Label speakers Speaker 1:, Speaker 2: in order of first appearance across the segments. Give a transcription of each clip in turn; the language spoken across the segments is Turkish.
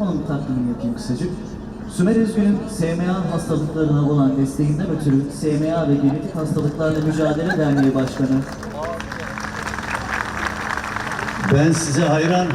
Speaker 1: Onun takdimini yapayım kısacık. Sümer Özgün'ün SMA hastalıklarına olan desteğinden ötürü SMA ve genetik hastalıklarla mücadele derneği başkanı
Speaker 2: Ben size hayranım.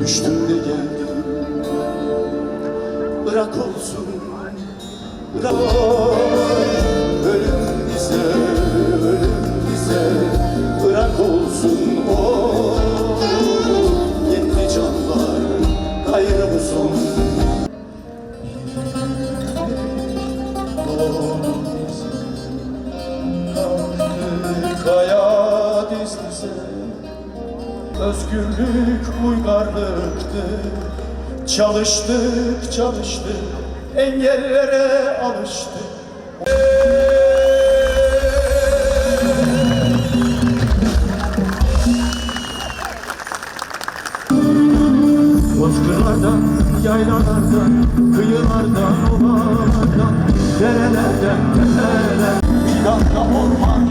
Speaker 3: Düştüm de geldim. Bırak olsun Bırak Ölüm Özgürlük uygarlıktı. Çalıştık çalıştık Engellere alıştık. Bozkırlardan, yaylalardan, kıyılardan, ovalardan, derelerden, tepeler, bir dalga orman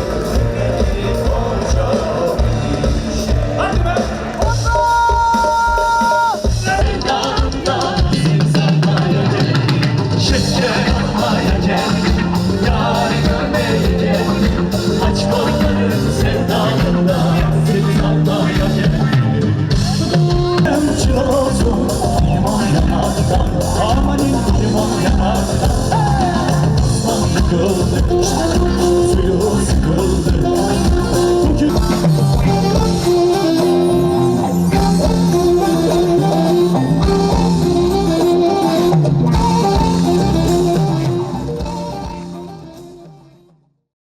Speaker 3: golden, feels golden.